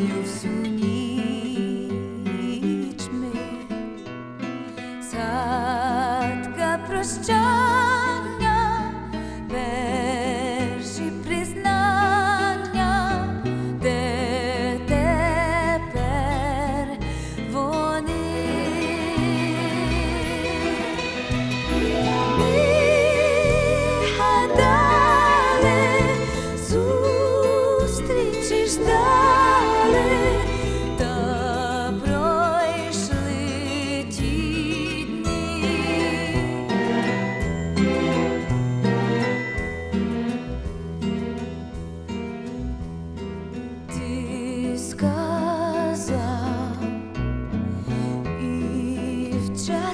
Тобою всю ніч ми. Садка прощання,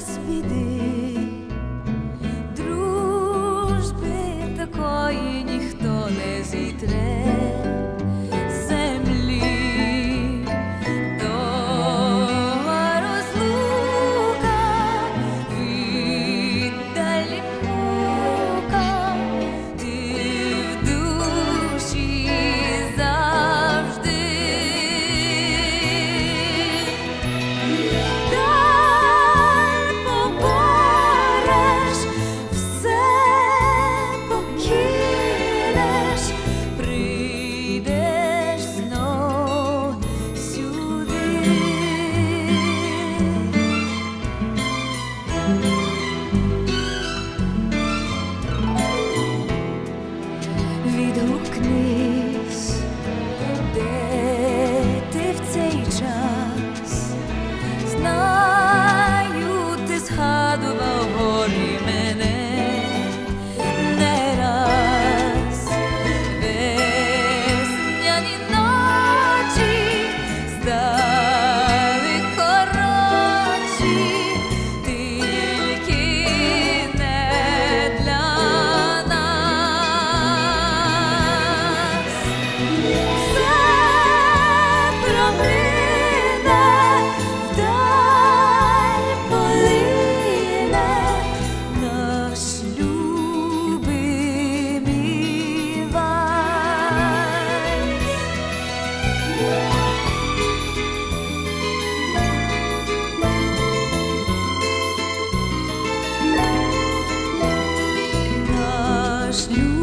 Espidé. return. just you